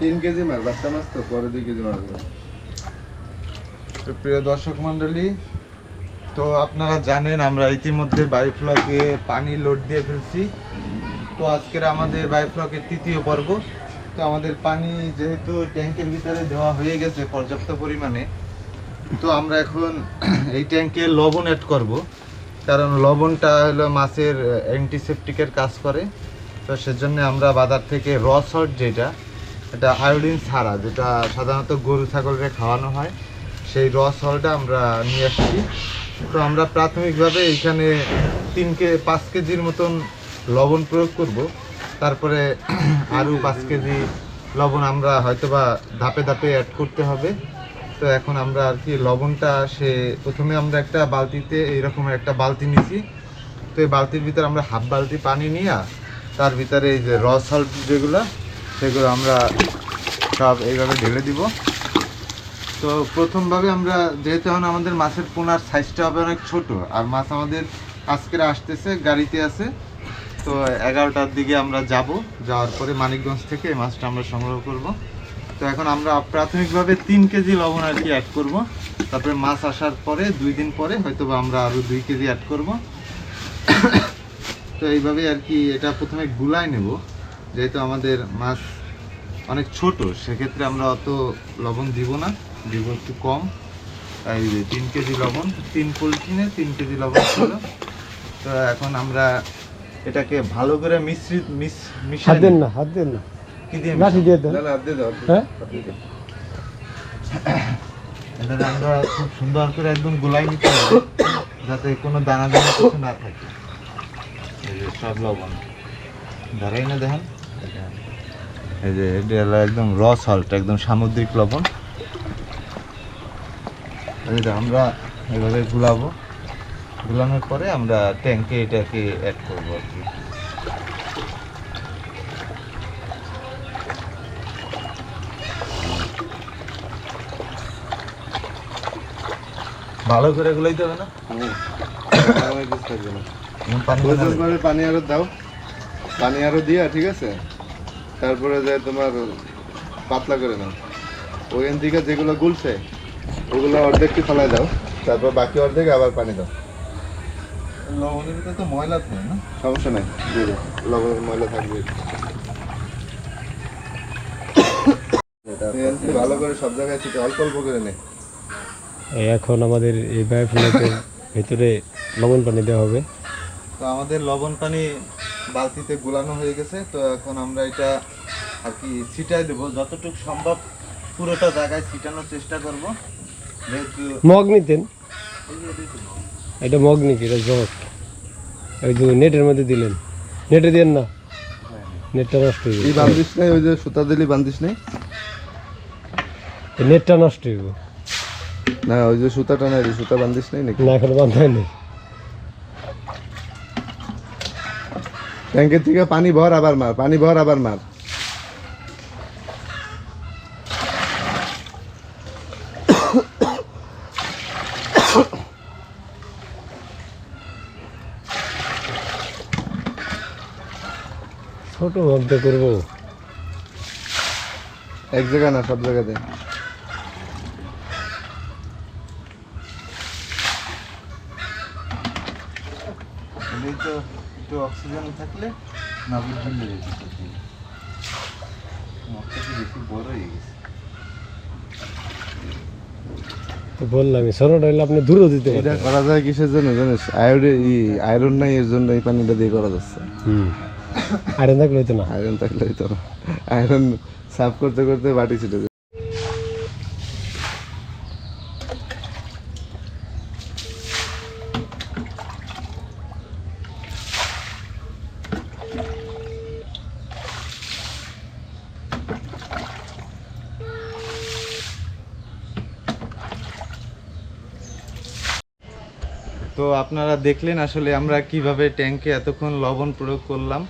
তিন কেজি মাছ, বাচ্চা মাছ তো, পরে দুই কেজি মাছ। প্রিয় দর্শক মণ্ডলী, তো আপনারা জানেন আমরা ইতিমধ্যে বায়োফ্লকে পানি লোড দিয়ে ফেলছি। তো আজকের আমাদের বায়োফ্লকের তৃতীয় পর্ব। তো আমাদের পানি যেহেতু ট্যাঙ্কের ভিতরে দেওয়া হয়ে গেছে পর্যাপ্ত পরিমাণে, তো আমরা এখন এই ট্যাঙ্কে লবণ অ্যাড করব। কারণ লবণটা হলো মাছের অ্যান্টিসেপটিকের কাজ করে। তো সেজন্য আমরা বাজার থেকে র সল্ট যেটা এটা আয়োডিন ছাড়া, যেটা সাধারণত গরু ছাগলকে খাওয়ানো হয়, সেই র সল্টটা আমরা নিয়ে আসছি। তো আমরা প্রাথমিকভাবে এখানে তিন কে, পাঁচ কেজির মতন লবণ প্রয়োগ করব। তারপরে আরও পাঁচ কেজি লবণ আমরা হয়তোবা ধাপে ধাপে অ্যাড করতে হবে। তো এখন আমরা আর কি লবণটা, সে প্রথমে আমরা একটা বালতিতে এইরকম একটা বালতি নিছি। তো এই বালতির ভিতরে আমরা হাফ বালতি পানি নিয়ে, তার ভিতরে এই যে র সল্ট যেগুলো সেগুলো আমরা সব এইভাবে ঢেলে দিব। তো প্রথমভাবে আমরা যেহেতু এখন আমাদের মাছের পোনার সাইজটা হবে অনেক ছোট, আর মাছ আমাদের আজকের আসতেছে, গাড়িতে আছে। তো এগারোটার দিকে আমরা যাব, যাওয়ার পরে মানিকগঞ্জ থেকে এই মাছটা আমরা সংগ্রহ করব। তো এখন আমরা প্রাথমিকভাবে তিন কেজি লবণ আর কি অ্যাড করব। তারপরে মাছ আসার পরে দুই দিন পরে হয়তো আমরা আরও দুই কেজি অ্যাড করব। তো এইভাবে আর কি এটা প্রথমে গুলাই নেব। যেহেতু আমাদের মাছ অনেক ছোট সেক্ষেত্রে আমরা অত লবণ দিব না। দিব একটু কম। তাই তিন কেজি লবণ তিন পলিথিনে তিন কেজি লবণ ছিল। তো এখন আমরা এটাকে ভালো করে মিশ্রিত মিশ দেন না হাত দেন না। কি দিয়ে লাঠি দিয়ে দেন। না না হাত দিয়ে দাও হ্যাঁ? এটাকে আমরা খুব সুন্দর করে একদম গোলাই নিতে হবে যাতে কোনো দানা দানা কিছু না থাকে। সব লবণ। ধরাই না দেখেন। এই যে এটা হলো একদম র সল্ট একদম সামুদ্রিক লবণ। আমরা এভাবে গুলাবো। গুলানোর পরে আমরা ট্যাঙ্কে এটাকে অ্যাড করব আর কি। ভালো করে গুলাইতে হবে না? হুম। আর অনেক কিছু থাকবে না নুন পানি প্রয়োজন পানি আরও দাও। পানি আরও দিয়া ঠিক আছে? তারপরে যে তোমার পাতলা করে নাও। ওইখান থেকে যেগুলো গুলছে ওগুলো অর্ধেকটি ফেলাই দাও তারপর বাকি অর্ধেক আবার পানি দাও। লবণের ভিতরে তো ময়লা থাকে না? সমস্যা নাই লবণের ময়লা থাকবে। ভালো করে সব জায়গায় অল্প অল্প করে নে। এই এখন আমাদের এই বায়োফ্লকের ভেতরে লবণ পানি দেওয়া হবে। তো আমাদের লবণ পানি বালতিতে গুলানো হয়ে গেছে তো এখন আমরা এটা আর কি ছিটাই দেবো। যতটুকু সম্ভব পুরোটা জায়গায় ছিটানোর চেষ্টা করব। যেহেতু মগ নিতেন এটা মগ নাকি এটা জগ। ওই যে নেটের মধ্যে দিলেন। নেটে দেন না? নেটটা নষ্ট হয়ে এই বান্ধিস নাই ওই যে সুতা দিলি বান্ধিস নাই? নেটটা নষ্ট হয়ে যাবে না ওই যে সুতাটা নাই সুতা বান্ধিস নাই নাকি? না এখন বান্ধা হয়নি। ট্যাঙ্কের থেকে পানি ভর আবার মার পানি ভর আবার মার। ছোট মগটা করব। এক জায়গা না সব জায়গাতে। তো। একটু অক্সিজেন থাকলে নাবিক ঝুলে যেতে মগটা কি বেশি বড় হয়ে গেছে। তো বললাম ছোট হইলে আপনি দূরও দিতে এটা করা যায় কিসের জন্য জানিস? আয়োডে আয়রন নাই এর জন্য এই পানিটা দিয়ে করা যাচ্ছে। হুম। আয়রন থাকলে হইতো না। আয়রন থাকলে হইতো না। আয়রন সাফ করতে করতে বাটি ছিটে তো আপনারা দেখলেন আসলে আমরা কীভাবে ট্যাঙ্কে এতক্ষণ লবণ প্রয়োগ করলাম।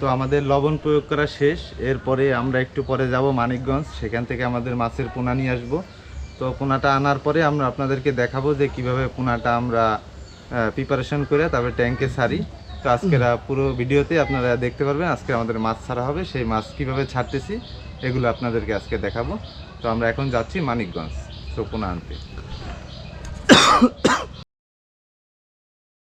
তো আমাদের লবণ প্রয়োগ করা শেষ। এরপরে আমরা একটু পরে যাব মানিকগঞ্জ। সেখান থেকে আমাদের মাছের পোনা নিয়ে আসব। তো পোনাটা আনার পরে আমরা আপনাদেরকে দেখাবো যে কীভাবে পোনাটা আমরা প্রিপারেশন করে তারপরে ট্যাঙ্কে সারি। তো আজকের পুরো ভিডিওতে আপনারা দেখতে পারবেন আজকে আমাদের মাছ ছাড়া হবে। সেই মাছ কীভাবে ছাড়তেছি এগুলো আপনাদেরকে আজকে দেখাবো। তো আমরা এখন যাচ্ছি মানিকগঞ্জ চোপনা আনতে।